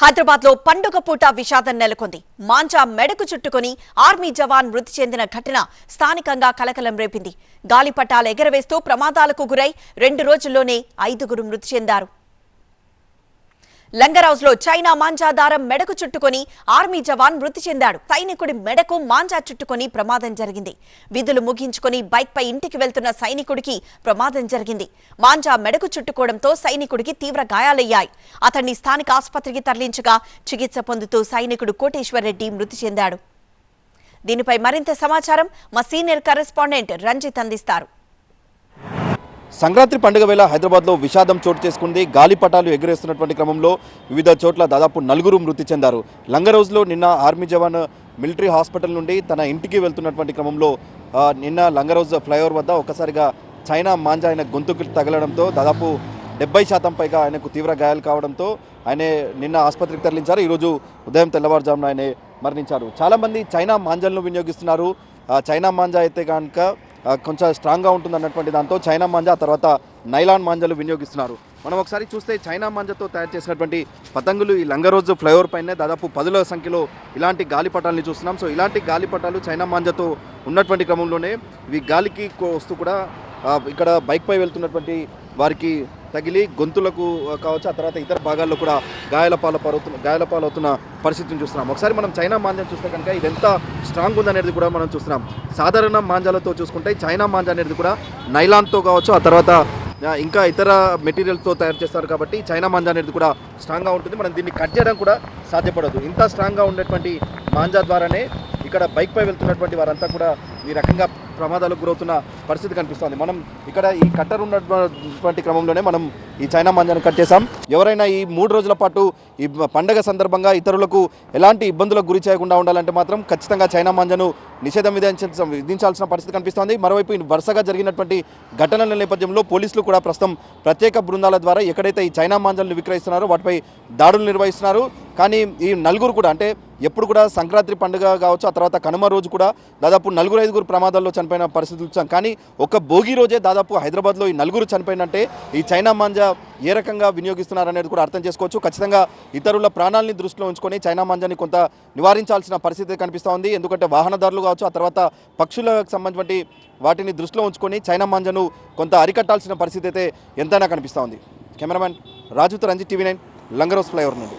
హైదరాబాద్లో పండుగ పూట విషాదం నెలకొంది. మాంచా మెడకు చుట్టుకొని ఆర్మీ జవాన్ మృతి చెందిన ఘటన స్థానికంగా కలకలం రేపింది. గాలిపటాలు ఎగరవేస్తూ ప్రమాదాలకు గురై రెండు రోజుల్లోనే ఐదుగురు మృతి చెందారు. లంగరౌస్లో చైనా మాంజా దారం మెడకు చుట్టుకొని ఆర్మీ జవాన్ మృతి చెందాడు. సైనికుడి మెడకు మాంజా చుట్టుకొని ప్రమాదం జరిగింది. విధులు ముగించుకొని బైక్ పై ఇంటికి వెళ్తున్న సైనికుడికి ప్రమాదం జరిగింది. మాంజా మెడకు చుట్టుకోవడంతో సైనికుడికి తీవ్ర గాయాలయ్యాయి. అతన్ని స్థానిక ఆసుపత్రికి తరలించగా చికిత్స పొందుతూ సైనికుడు కోటేశ్వర్ రెడ్డి మృతి చెందాడు. దీనిపై మరింత సమాచారం మా సీనియర్ కరెస్పాండెంట్ రంజిత్ అందిస్తారు. సంక్రాంతి పండుగ వేళ హైదరాబాద్లో విషాదం చోటు చేసుకుంది. గాలిపటాలు ఎగురేస్తున్నటువంటి క్రమంలో వివిధ చోట్ల దాదాపు నలుగురు మృతి చెందారు. లంగరోజ్లో నిన్న ఆర్మీ జవాన్ మిలిటరీ హాస్పిటల్ నుండి తన ఇంటికి వెళ్తున్నటువంటి క్రమంలో నిన్న లంగరోజ్ ఫ్లైఓవర్ వద్ద ఒక్కసారిగా చైనా మాంజా ఆయన గొంతుకు తగలడంతో దాదాపు డెబ్బై శాతం పైగా ఆయనకు తీవ్ర గాయాలు కావడంతో ఆయన నిన్న ఆసుపత్రికి తరలించారు. ఈరోజు ఉదయం తెల్లవారుజామున ఆయన మరణించారు. చాలామంది చైనా మాంజాలను వినియోగిస్తున్నారు. చైనా మాంజా అయితే కనుక కొంచెం స్ట్రాంగ్గా ఉంటుంది అన్నటువంటి దాంతో చైనా మాంజా ఆ తర్వాత నైలాన్ మాంజాలు వినియోగిస్తున్నారు. మనం ఒకసారి చూస్తే చైనా మాంజాతో తయారు చేసినటువంటి పతంగులు ఈ లంగరోజు ఫ్లైఓవర్ పైనే దాదాపు పదుల సంఖ్యలో ఇలాంటి గాలిపటాలని చూస్తున్నాం. సో ఇలాంటి గాలిపటాలు చైనా మాంజాతో ఉన్నటువంటి క్రమంలోనే ఇవి గాలికి కో- వస్తూ కూడా ఇక్కడ బైక్పై వెళ్తున్నటువంటి వారికి తగిలి గొంతులకు కావచ్చు ఆ తర్వాత ఇతర భాగాల్లో కూడా గాయాల పాల పరుతున్న గాయాల పాలవుతున్న పరిస్థితిని చూస్తున్నాం. ఒకసారి మనం చైనా మాంజం చూస్తే కనుక ఇది ఎంత స్ట్రాంగ్ ఉందనేది కూడా మనం చూస్తున్నాం. సాధారణ మాంజాలతో చూసుకుంటే చైనా మాంజా అనేది కూడా నైలాన్తో కావచ్చు ఆ తర్వాత ఇంకా ఇతర మెటీరియల్తో తయారు చేస్తారు కాబట్టి చైనా మాంజా అనేది కూడా స్ట్రాంగ్గా ఉంటుంది. మనం దీన్ని కట్ చేయడం కూడా సాధ్యపడదు. ఇంత స్ట్రాంగ్గా ఉండేటువంటి మాంజా ద్వారానే ఇక్కడ బైక్ పై వెళ్తున్నటువంటి వారంతా కూడా ఈ రకంగా ప్రమాదాలకు గురవుతున్న పరిస్థితి కనిపిస్తోంది. మనం ఇక్కడ ఈ కట్టర్ ఉన్నటువంటి క్రమంలోనే మనం ఈ చైనా మాంజాను కట్ చేసాం ఎవరైనా ఈ మూడు రోజుల పాటు ఈ పండగ సందర్భంగా ఇతరులకు ఎలాంటి ఇబ్బందులకు గురి చేయకుండా ఉండాలంటే మాత్రం ఖచ్చితంగా చైనా మాంజాను నిషేధం విధించ విధించాల్సిన పరిస్థితి కనిపిస్తోంది. మరోవైపు వరుసగా జరిగినటువంటి ఘటనల నేపథ్యంలో పోలీసులు కూడా ప్రస్తుతం ప్రత్యేక బృందాల ద్వారా ఎక్కడైతే ఈ చైనా మాంజాలను విక్రయిస్తున్నారో వాటిపై దాడులు నిర్వహిస్తున్నారు. కానీ ఈ నలుగురు కూడా అంటే ఎప్పుడు కూడా సంక్రాంతి పండుగ కావచ్చు ఆ తర్వాత కనుమ రోజు కూడా దాదాపు నలుగురు ఐదుగురు ప్రమాదాల్లో చనిపోయిన పరిస్థితులు చూసాం. కానీ ఒక భోగి రోజే దాదాపు హైదరాబాద్లో ఈ నలుగురు చనిపోయినంటే ఈ చైనా మాంజా ఏ రకంగా వినియోగిస్తున్నారనేది కూడా అర్థం చేసుకోవచ్చు. ఖచ్చితంగా ఇతరుల ప్రాణాలని దృష్టిలో ఉంచుకొని చైనా మాంజాని కొంత నివారించాల్సిన పరిస్థితి కనిపిస్తూ ఉంది. ఎందుకంటే వాహనదారులు కావచ్చు ఆ తర్వాత పక్షులకు సంబంధించి వాటిని దృష్టిలో ఉంచుకొని చైనా మాంజాను కొంత అరికట్టాల్సిన పరిస్థితి అయితే ఎంతైనా కనిపిస్తూ ఉంది. కెమెరామెన్ రాజుతో Ranjith TV nine Langar Houz flyover నుండి.